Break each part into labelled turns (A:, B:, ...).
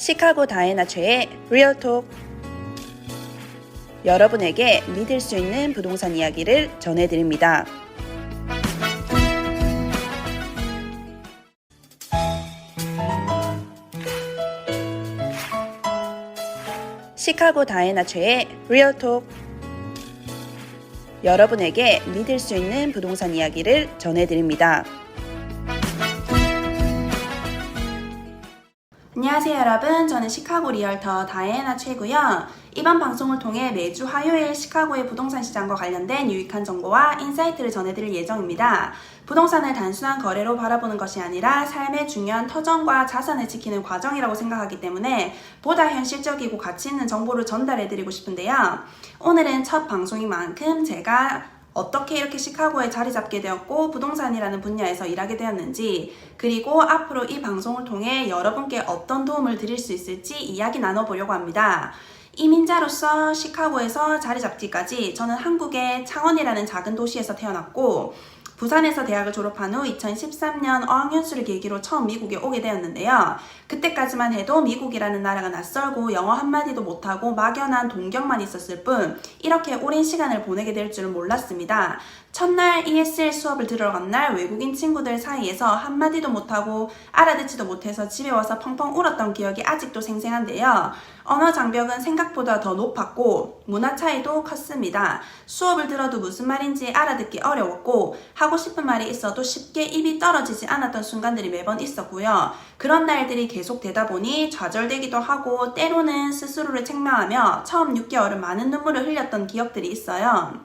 A: 시카고 다이나 최의 리얼톡 여러분에게 믿을 수 있는 부동산 이야기를 전해드립니다. 시카고 다이나 최의 리얼톡 여러분에게 믿을 수 있는 부동산 이야기를 전해드립니다.
B: 안녕하세요 여러분. 저는 시카고 리얼터 다이애나 최고요. 이번 방송을 통해 매주 화요일 시카고의 부동산 시장과 관련된 유익한 정보와 인사이트를 전해드릴 예정입니다. 부동산을 단순한 거래로 바라보는 것이 아니라 삶의 중요한 터전과 자산을 지키는 과정이라고 생각하기 때문에 보다 현실적이고 가치 있는 정보를 전달해드리고 싶은데요. 오늘은 첫 방송인 만큼 제가 어떻게 이렇게 시카고에 자리 잡게 되었고 부동산이라는 분야에서 일하게 되었는지 그리고 앞으로 이 방송을 통해 여러분께 어떤 도움을 드릴 수 있을지 이야기 나눠보려고 합니다. 이민자로서 시카고에서 자리 잡기까지 저는 한국의 창원이라는 작은 도시에서 태어났고 부산에서 대학을 졸업한 후 2013년 어학연수를 계기로 처음 미국에 오게 되었는데요. 그때까지만 해도 미국이라는 나라가 낯설고 영어 한마디도 못하고 막연한 동경만 있었을 뿐 이렇게 오랜 시간을 보내게 될 줄은 몰랐습니다. 첫날 ESL 수업을 들어간 날 외국인 친구들 사이에서 한마디도 못하고 알아듣지도 못해서 집에 와서 펑펑 울었던 기억이 아직도 생생한데요. 언어 장벽은 생각보다 더 높았고 문화 차이도 컸습니다. 수업을 들어도 무슨 말인지 알아듣기 어려웠고 하고 싶은 말이 있어도 쉽게 입이 떨어지지 않았던 순간들이 매번 있었고요. 그런 날들이 계속되다 보니 좌절되기도 하고 때로는 스스로를 책망하며 처음 6개월은 많은 눈물을 흘렸던 기억들이 있어요.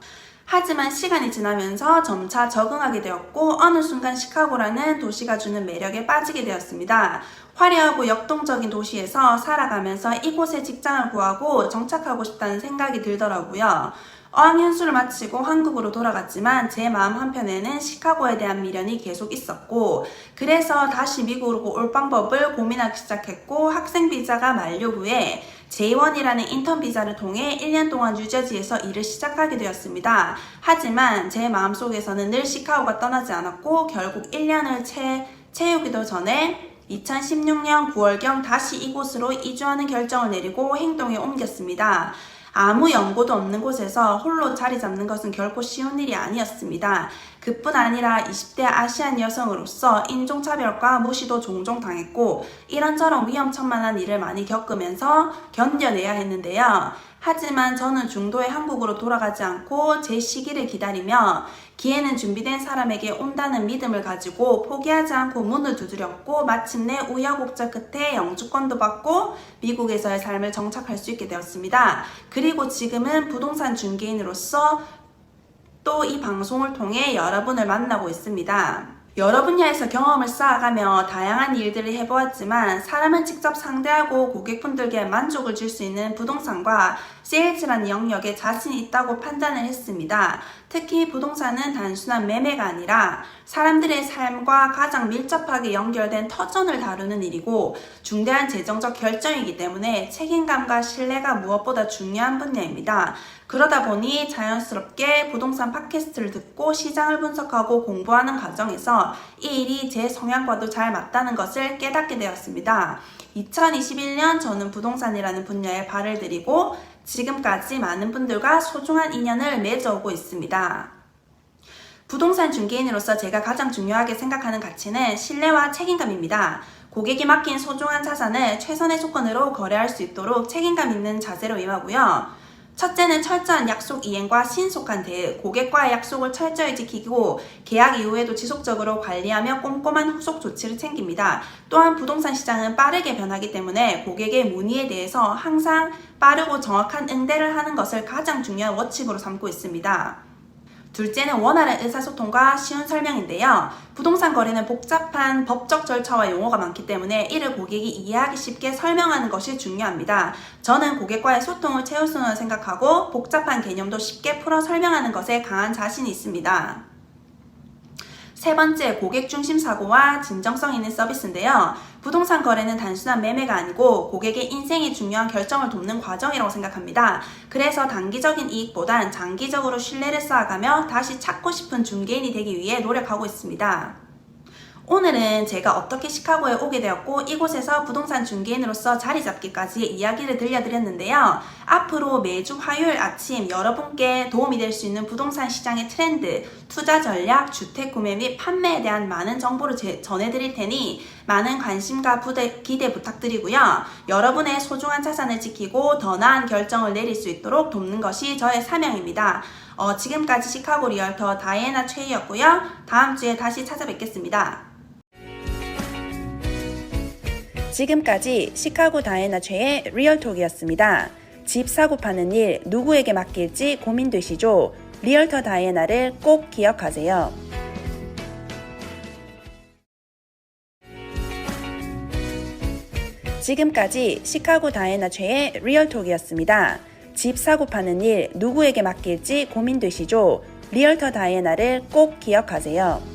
B: 하지만 시간이 지나면서 점차 적응하게 되었고 어느 순간 시카고라는 도시가 주는 매력에 빠지게 되었습니다. 화려하고 역동적인 도시에서 살아가면서 이곳에 직장을 구하고 정착하고 싶다는 생각이 들더라고요. 어학연수를 마치고 한국으로 돌아갔지만 제 마음 한편에는 시카고에 대한 미련이 계속 있었고 그래서 다시 미국으로 올 방법을 고민하기 시작했고 학생 비자가 만료 후에 J1이라는 인턴 비자를 통해 1년 동안 뉴저지에서 일을 시작하게 되었습니다. 하지만 제 마음속에서는 늘 시카고가 떠나지 않았고 결국 1년을 채, 채우기도 전에 2016년 9월경 다시 이곳으로 이주하는 결정을 내리고 행동에 옮겼습니다. 아무 연고도 없는 곳에서 홀로 자리 잡는 것은 결코 쉬운 일이 아니었습니다. 그뿐 아니라 20대 아시안 여성으로서 인종차별과 무시도 종종 당했고 이런저런 위험천만한 일을 많이 겪으면서 견뎌내야 했는데요. 하지만 저는 중도의 한국으로 돌아가지 않고 제 시기를 기다리며 기회는 준비된 사람에게 온다는 믿음을 가지고 포기하지 않고 문을 두드렸고 마침내 우여곡절 끝에 영주권도 받고 미국에서의 삶을 정착할 수 있게 되었습니다. 그리고 지금은 부동산 중개인으로서 또 이 방송을 통해 여러분을 만나고 있습니다. 여러 분야에서 경험을 쌓아가며 다양한 일들을 해보았지만 사람을 직접 상대하고 고객분들께 만족을 줄 수 있는 부동산과 세일즈라는 영역에 자신이 있다고 판단을 했습니다. 특히 부동산은 단순한 매매가 아니라 사람들의 삶과 가장 밀접하게 연결된 터전을 다루는 일이고 중대한 재정적 결정이기 때문에 책임감과 신뢰가 무엇보다 중요한 분야입니다. 그러다 보니 자연스럽게 부동산 팟캐스트를 듣고 시장을 분석하고 공부하는 과정에서 이 일이 제 성향과도 잘 맞다는 것을 깨닫게 되었습니다. 2021년 저는 부동산이라는 분야에 발을 들이고 지금까지 많은 분들과 소중한 인연을 맺어오고 있습니다. 부동산 중개인으로서 제가 가장 중요하게 생각하는 가치는 신뢰와 책임감입니다. 고객이 맡긴 소중한 자산을 최선의 조건으로 거래할 수 있도록 책임감 있는 자세로 임하고요. 첫째는 철저한 약속 이행과 신속한 대응, 고객과의 약속을 철저히 지키고 계약 이후에도 지속적으로 관리하며 꼼꼼한 후속 조치를 챙깁니다. 또한 부동산 시장은 빠르게 변하기 때문에 고객의 문의에 대해서 항상 빠르고 정확한 응대를 하는 것을 가장 중요한 원칙으로 삼고 있습니다. 둘째는 원활한 의사소통과 쉬운 설명인데요. 부동산 거래는 복잡한 법적 절차와 용어가 많기 때문에 이를 고객이 이해하기 쉽게 설명하는 것이 중요합니다. 저는 고객과의 소통을 최우선으로 생각하고 복잡한 개념도 쉽게 풀어 설명하는 것에 강한 자신이 있습니다. 세 번째, 고객 중심 사고와 진정성 있는 서비스인데요. 부동산 거래는 단순한 매매가 아니고 고객의 인생이 중요한 결정을 돕는 과정이라고 생각합니다. 그래서 단기적인 이익보단 장기적으로 신뢰를 쌓아가며 다시 찾고 싶은 중개인이 되기 위해 노력하고 있습니다. 오늘은 제가 어떻게 시카고에 오게 되었고 이곳에서 부동산 중개인으로서 자리 잡기까지 이야기를 들려드렸는데요. 앞으로 매주 화요일 아침 여러분께 도움이 될 수 있는 부동산 시장의 트렌드, 투자 전략, 주택 구매 및 판매에 대한 많은 정보를 제- 전해드릴 테니 많은 관심과 부대- 기대 부탁드리고요. 여러분의 소중한 자산을 지키고 더 나은 결정을 내릴 수 있도록 돕는 것이 저의 사명입니다. 어, 지금까지 시카고 리얼터 다이애나 최희였고요. 다음 주에 다시 찾아뵙겠습니다.
A: 지금까지 시카고 다이애나 최의 리얼톡이었습니다. 집 사고 파는 일 누구에게 맡길지 고민되시죠? 리얼터 다이애나를 꼭 기억하세요. 지금까지 시카고 다이애나 최의 리얼톡이었습니다. 집 사고 파는 일 누구에게 맡길지 고민되시죠? 리얼터 다이애나를 꼭 기억하세요.